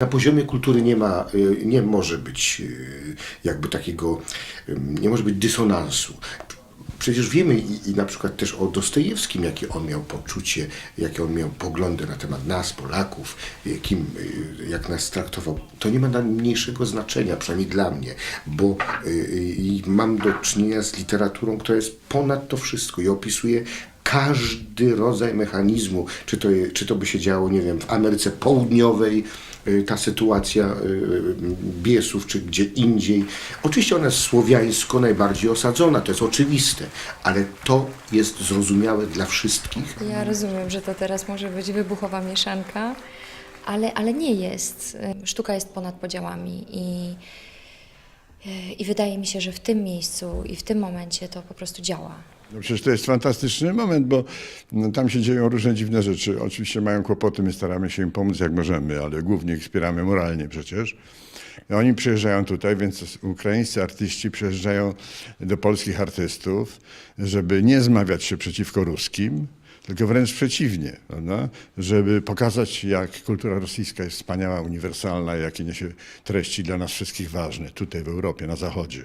Na poziomie kultury nie ma, y, nie może być y, jakby takiego, nie może być dysonansu. Przecież wiemy i, i na przykład też o Dostojewskim, jakie on miał poczucie, jakie on miał poglądy na temat nas, Polaków, y, kim, jak nas traktował. To nie ma najmniejszego znaczenia, przynajmniej dla mnie, bo y, y, mam do czynienia z literaturą, która jest ponad to wszystko i opisuje każdy rodzaj mechanizmu, czy to, czy to by się działo, nie wiem, w Ameryce Południowej, y, ta sytuacja y, y, biesów, czy gdzie indziej. Oczywiście ona jest słowiańsko najbardziej osadzona, to jest oczywiste, ale to jest zrozumiałe dla wszystkich. Ja rozumiem, że to teraz może być wybuchowa mieszanka, ale, ale nie jest. Sztuka jest ponad podziałami i, i wydaje mi się, że w tym miejscu i w tym momencie to po prostu działa. No przecież to jest fantastyczny moment, bo no, tam się dzieją różne dziwne rzeczy. Oczywiście mają kłopoty, my staramy się im pomóc jak możemy, ale głównie ich wspieramy moralnie przecież. Oni przyjeżdżają tutaj, więc ukraińscy artyści przyjeżdżają do polskich artystów, żeby nie zmawiać się przeciwko ruskim, tylko wręcz przeciwnie, prawda? żeby pokazać, jak kultura rosyjska jest wspaniała, uniwersalna, jakie niesie treści dla nas wszystkich ważne, tutaj w Europie, na Zachodzie.